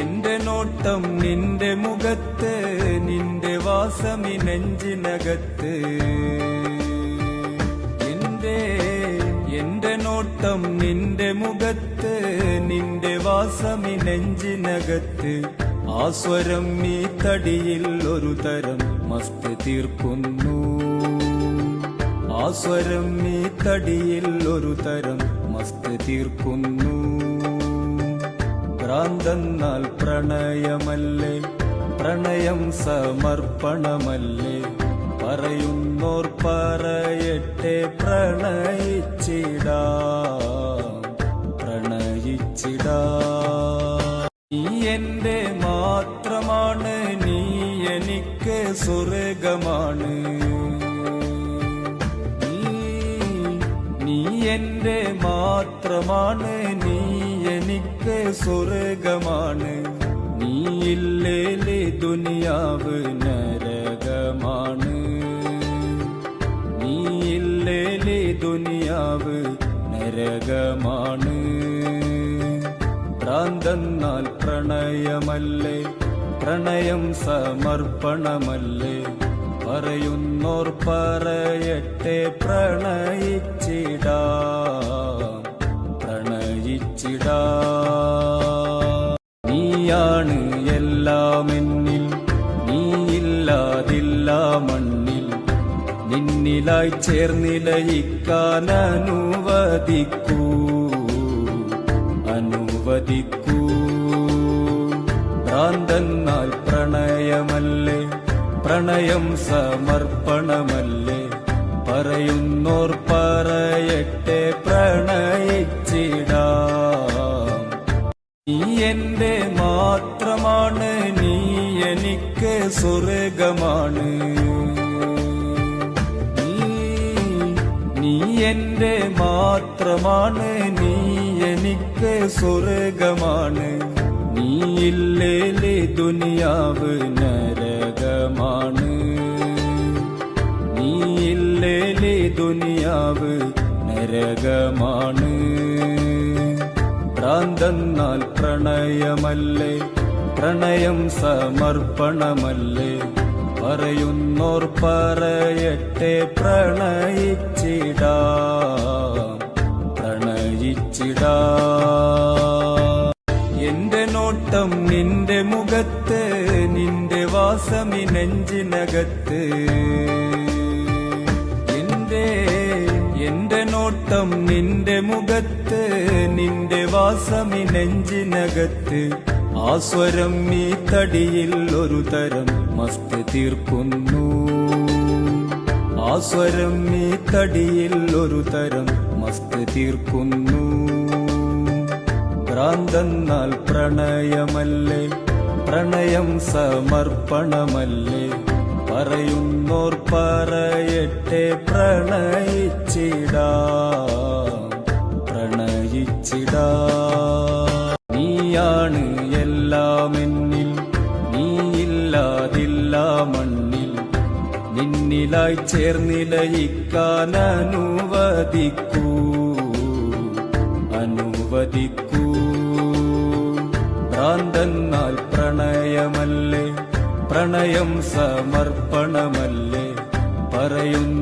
എന്റെ നോട്ടം നിന്റെ മുഖത്ത് നിന്റെ വാസമി നെഞ്ചിനകത്ത്. എന്റെ എന്റെ നോട്ടം നിന്റെ മുഖത്ത് നിന്റെ വാസമി നെഞ്ചിനകത്ത്. ആസ്വരം സ്വരം ഈ തടിയിൽ ഒരു തരം മസ്ത് തീർക്കുന്നു. ആസ്വരം സ്വരം ഈ തടിയിൽ ഒരു തരം മസ്ത് തീർക്കുന്നു. ഭ്രാന്തെന്നാൽ പ്രണയമല്ലേ? പ്രണയം സമർപ്പണമല്ലേ? പറയുന്നോർ പറയട്ടെ പ്രണയിച്ചിടാം. പ്രണയിച്ചിടാം. നീ എന്റെ മാത്രമാണ് നീ എനിക്ക് സ്വർഗമാണ്. നീ- എന്റെ മാത്രമാണ് നീ എനിക്ക് സ്വർഗമാണ്. നീയില്ലേ ദുനിയാവ് നരകമാണ്. നീയില്ലേ ദുനിയാവ് നരകമാണ്. ഭ്രാന്തെന്നാൽ പ്രണയമല്ലേ? പ്രണയം സമർപ്പണമല്ലേ? പറയുന്നോർ പറയട്ടെ പ്രണയിച്ചിടാം. നീയാണ് എല്ലാം എന്നിൽ നീയില്ലാതില്ല മണ്ണിൽ. നിന്നിലായി ചേർന്നിലയിക്കാൻ അനുവദിക്കൂ അനുവദിക്കൂ. ഭ്രാന്തെന്നാൽ പ്രണയമല്ലേ പ്രണയം സമർപ്പണമല്ലേ പറയുന്നോർ പറയട്ടെ. നീ എന്റെ മാത്രമാണ് നീ എനിക്ക് സ്വർഗമാണ്. നീ- നീ എന്റെ മാത്രമാണ് നീ എനിക്ക് സ്വർഗമാണ്. ഇല്ലേലെ ദുനിയാവ് നരകമാണ്. നീ ഇല്ലേലെ ദുനിയാവ് നരകമാണ്. ഭ്രാന്തെന്നാൽ പ്രണയമല്ലേ? പ്രണയം സമർപ്പണമല്ലേ? പറയുന്നോർ പറയട്ടെ പ്രണയിച്ചിടാം. പ്രണയിച്ചിടാം. എന്റെ നോട്ടം നിന്റെ മുഖത്ത് നിന്റെ വാസമി നെഞ്ചിനകത്ത്. എന്റെ എന്റെ നോട്ടം നിന്റെ മുഖത്ത് നിന്റെ വാസമി നെഞ്ചിനകത്ത് ആസ്വരം സ്വരം ഈ തടിയിൽ ഒരു തരം മസ്ത് തീർക്കുന്നു. ആസ്വരം സ്വരം ഈ തടിയിൽ ഒരു തരം മസ്ത് തീർക്കുന്നു. ഭ്രാന്തെന്നാൽ പ്രണയമല്ലേ പ്രണയം സമർപ്പണമല്ലേ പറയുന്നോർ പറയട്ടെ പ്രണയിച്ചിടാം. നീയാണ് എല്ലാമെന്നിൽ നീയില്ലാതില്ല മണ്ണിൽ. നിന്നിലായി ചേർന്നിലയിക്കാൻ അനുവദിക്കൂ. അനുവദിക്കൂ. ഭ്രാന്തെന്നാൽ പ്രണയമല്ലേ? പ്രണയം സമർപ്പണമല്ലേ? പറയുന്നു